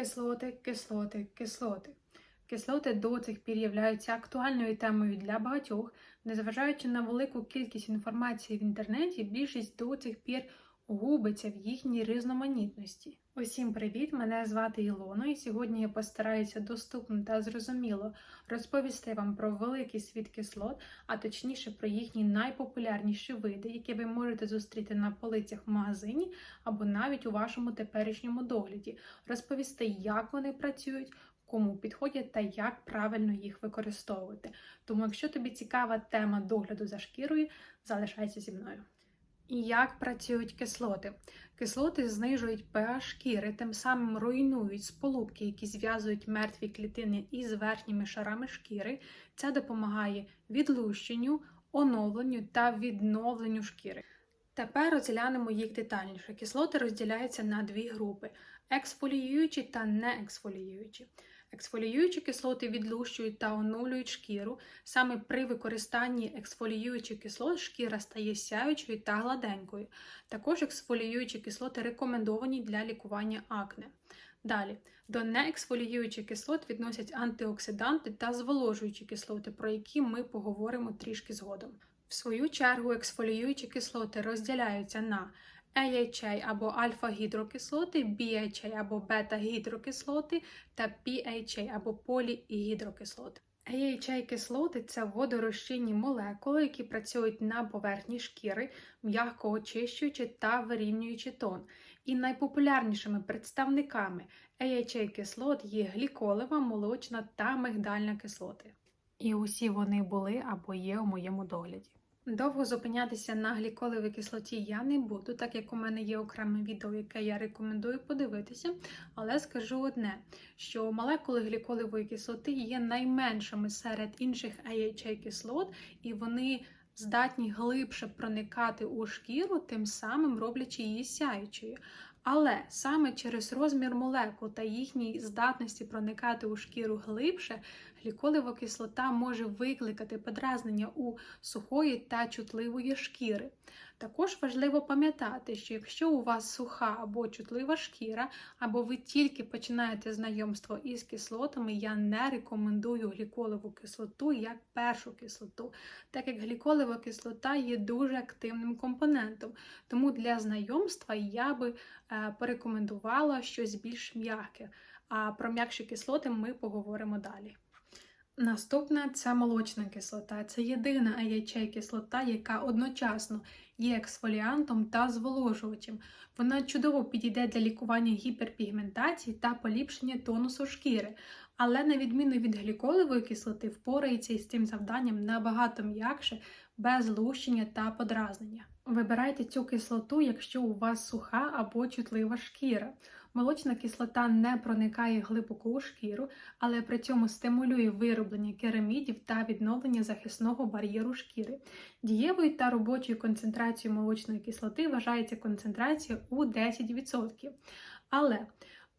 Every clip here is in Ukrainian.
Кислоти, кислоти, кислоти. Кислоти до цих пір являються актуальною темою для багатьох, незважаючи на велику кількість інформації в інтернеті, більшість до цих пір губиться в їхній різноманітності. Усім привіт! Мене звати Ілона, і сьогодні я постараюся доступно та зрозуміло розповісти вам про великий світ кислот, а точніше про їхні найпопулярніші види, які ви можете зустріти на полицях в магазині або навіть у вашому теперішньому догляді, розповісти, як вони працюють. Кому підходять та як правильно їх використовувати. Тому, якщо тобі цікава тема догляду за шкірою, залишайся зі мною. Як працюють кислоти? Кислоти знижують pH шкіри, тим самим руйнують сполубки, які зв'язують мертві клітини із верхніми шарами шкіри. Це допомагає відлущенню, оновленню та відновленню шкіри. Тепер розглянемо їх детальніше. Кислоти розділяються на дві групи: ексфоліюючі та неексфоліюючі. Ексфоліюючі кислоти відлущують та оновлюють шкіру. Саме при використанні ексфоліюючих кислот шкіра стає сяючою та гладенькою. Також ексфоліюючі кислоти рекомендовані для лікування акне. Далі, до неексфоліюючих кислот відносять антиоксиданти та зволожуючі кислоти, про які ми поговоримо трішки згодом. В свою чергу ексфоліюючі кислоти розділяються на AHA або альфа-гідрокислоти, BHA або бета-гідрокислоти та PHA або полігідрокислоти. AHA-кислоти це водорозчинні молекули, які працюють на поверхні шкіри, м'яко очищуючи та вирівнюючи тон. І найпопулярнішими представниками AHA-кислот є гліколева, молочна та мигдальна кислоти. І усі вони були або є у моєму догляді. Довго зупинятися на гліколевій кислоті я не буду, так як у мене є окреме відео, яке я рекомендую подивитися. Але скажу одне: що молекули гліколевої кислоти є найменшими серед інших AHA кислот, і вони здатні глибше проникати у шкіру, тим самим роблячи її сяючою. Але саме через розмір молекул та їхній здатності проникати у шкіру глибше, гліколева кислота може викликати подразнення у сухої та чутливої шкіри. Також важливо пам'ятати, що якщо у вас суха або чутлива шкіра, або ви тільки починаєте знайомство із кислотами, я не рекомендую гліколеву кислоту як першу кислоту, так як гліколева кислота є дуже активним компонентом. Тому для знайомства я би е, порекомендувала щось більш м'яке. А про м'якші кислоти ми поговоримо далі. Наступна це молочна кислота. Це єдина AHA кислота, яка одночасно є ексфоліантом та зволожувачем. Вона чудово підійде для лікування гіперпігментації та поліпшення тонусу шкіри, але на відміну від гліколевої кислоти, впорається із цим завданням набагато м'якше, без лущення та подразнення. Вибирайте цю кислоту, якщо у вас суха або чутлива шкіра. Молочна кислота не проникає глибоко у шкіру, але при цьому стимулює вироблення керамідів та відновлення захисного бар'єру шкіри. Дієвою та робочою концентрацією молочної кислоти вважається концентрація у 10%. Але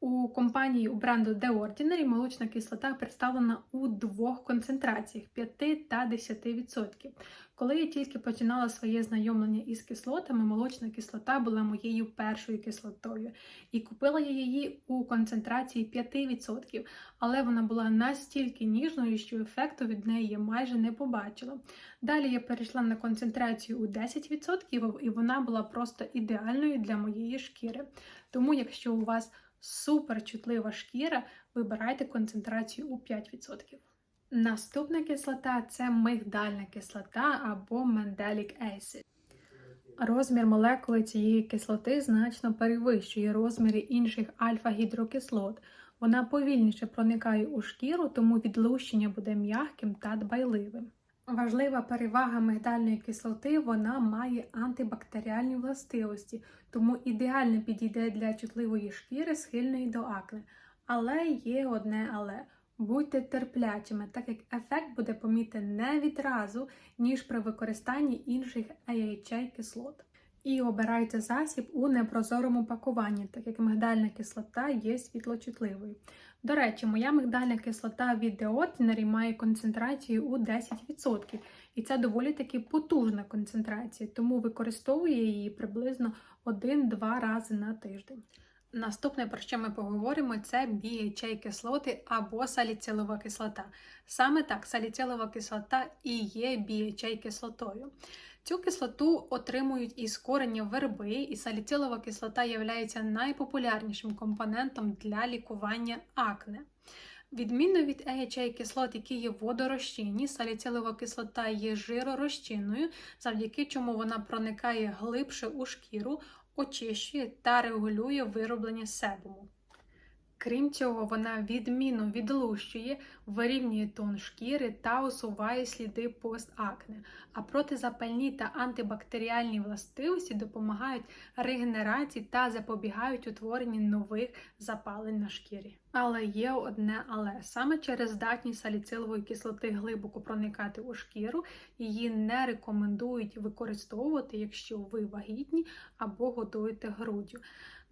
у компанії у бренду The Ordinary молочна кислота представлена у двох концентраціях 5 та 10%. Коли я тільки починала своє знайомлення із кислотами, молочна кислота була моєю першою кислотою. І купила я її у концентрації 5%, але вона була настільки ніжною, що ефекту від неї я майже не побачила. Далі я перейшла на концентрацію у 10%, і вона була просто ідеальною для моєї шкіри. Тому, якщо у вас суперчутлива шкіра, вибирайте концентрацію у 5%. Наступна кислота це мигдальна кислота або Mandelic acid. Розмір молекули цієї кислоти значно перевищує розміри інших альфа-гідрокислот. Вона повільніше проникає у шкіру, тому відлущення буде м'яким та дбайливим. Важлива перевага мигдальної кислоти вона має антибактеріальні властивості, тому ідеально підійде для чутливої шкіри, схильної до акне. Але є одне але. Будьте терплячими, так як ефект буде помітен не відразу, ніж при використанні інших AHA кислот. І обирайте засіб у непрозорому пакуванні, так як мигдальна кислота є світлочутливою. До речі, моя мигдальна кислота від The має концентрацію у 10%, і це доволі таки потужна концентрація, тому використовую її приблизно 1-2 рази на тиждень. Наступне, про що ми поговоримо, це BHA кислоти або саліцилова кислота. Саме так, саліцилова кислота і є BHA кислотою. Цю кислоту отримують із корення верби, і саліцилова кислота є найпопулярнішим компонентом для лікування акне. Відмінно від AHA кислот, які є водорозчинні, саліцилова кислота є жиророзчинною, завдяки чому вона проникає глибше у шкіру, очищує та регулює вироблення себуму. Крім цього, вона відмінно відлущує, вирівнює тон шкіри та усуває сліди постакне, а протизапальні та антибактеріальні властивості допомагають регенерації та запобігають утворенню нових запалень на шкірі. Але є одне але саме через здатність саліцилової кислоти глибоко проникати у шкіру, її не рекомендують використовувати, якщо ви вагітні або годуєте груддю.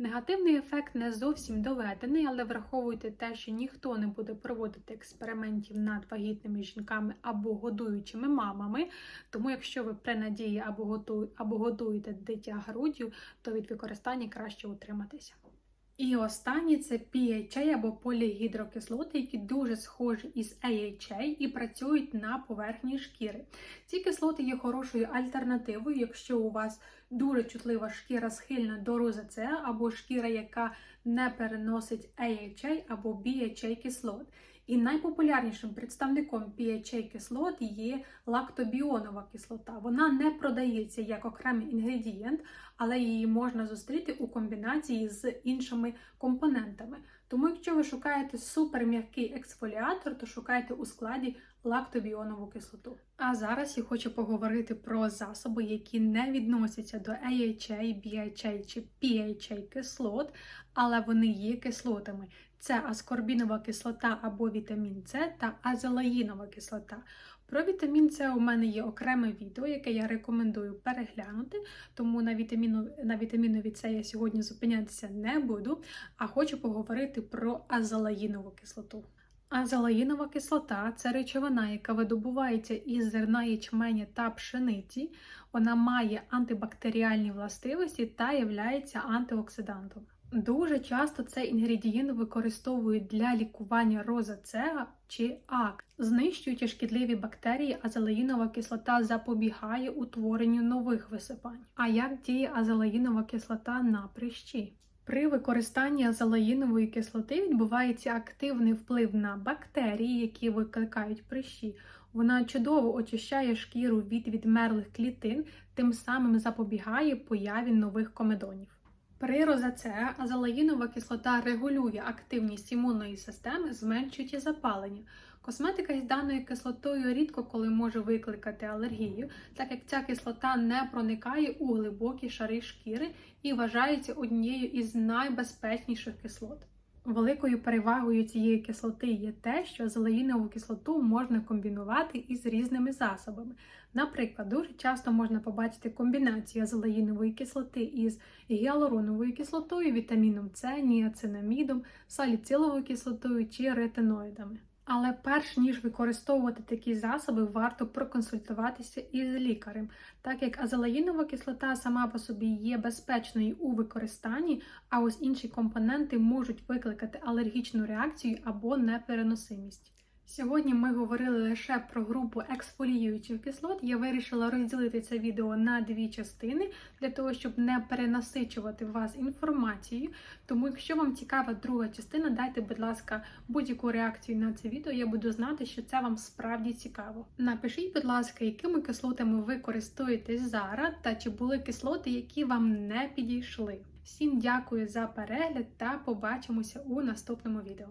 Негативний ефект не зовсім доведений, але враховуйте те, що ніхто не буде проводити експериментів над вагітними жінками або годуючими мамами. Тому, якщо ви при надії або годуєте дитя груддю, то від використання краще утриматися. І останнє це PHA або полігідрокислоти, які дуже схожі із AHA і працюють на поверхні шкіри. Ці кислоти є хорошою альтернативою, якщо у вас дуже чутлива шкіра схильна до розацеа, або шкіра, яка не переносить AHA або BHA кислот. І найпопулярнішим представником PHA кислот є лактобіонова кислота. Вона не продається як окремий інгредієнт, але її можна зустріти у комбінації з іншими компонентами. Тому, якщо ви шукаєте суперм'який ексфоліатор, то шукайте у складі лактобіонову кислоту. А зараз я хочу поговорити про засоби, які не відносяться до AHA, BHA чи PHA кислот, але вони є кислотами. Це аскорбінова кислота або вітамін С та азелаїнова кислота. Про вітамін С у мене є окреме відео, яке я рекомендую переглянути, тому на вітаміну, на вітамінові С я сьогодні зупинятися не буду, а хочу поговорити про азелаїнову кислоту. Азелаїнова кислота це речовина, яка видобувається із зерна ячменя та пшениці. Вона має антибактеріальні властивості та є антиоксидантом. Дуже часто цей інгредієнт використовують для лікування розацеа чи ак. Знищуючи шкідливі бактерії, азелаїнова кислота запобігає утворенню нових висипань. А як діє азелаїнова кислота на прищі? При використанні азелаїнової кислоти відбувається активний вплив на бактерії, які викликають прищі. Вона чудово очищає шкіру від відмерлих клітин, тим самим запобігає появі нових комедонів. При розацеа азелаїнова кислота регулює активність імунної системи, зменшуючи запалення. Косметика із даною кислотою рідко коли може викликати алергію, так як ця кислота не проникає у глибокі шари шкіри і вважається однією із найбезпечніших кислот. Великою перевагою цієї кислоти є те, що зелеїнову кислоту можна комбінувати із різними засобами. Наприклад, дуже часто можна побачити комбінацію азелаїнової кислоти із гіалуроновою кислотою, вітаміном С, ніацинамідом, саліциловою кислотою чи ретиноїдами. Але перш ніж використовувати такі засоби, варто проконсультуватися із лікарем, так як азелаїнова кислота сама по собі є безпечною у використанні, а ось інші компоненти можуть викликати алергічну реакцію або непереносимість. Сьогодні ми говорили лише про групу ексфоліюючих кислот. Я вирішила розділити це відео на дві частини для того, щоб не перенасичувати вас інформацією. Тому, якщо вам цікава друга частина, дайте, будь ласка, будь-яку реакцію на це відео. Я буду знати, що це вам справді цікаво. Напишіть, будь ласка, якими кислотами ви користуєтесь зараз, та чи були кислоти, які вам не підійшли. Всім дякую за перегляд та побачимося у наступному відео.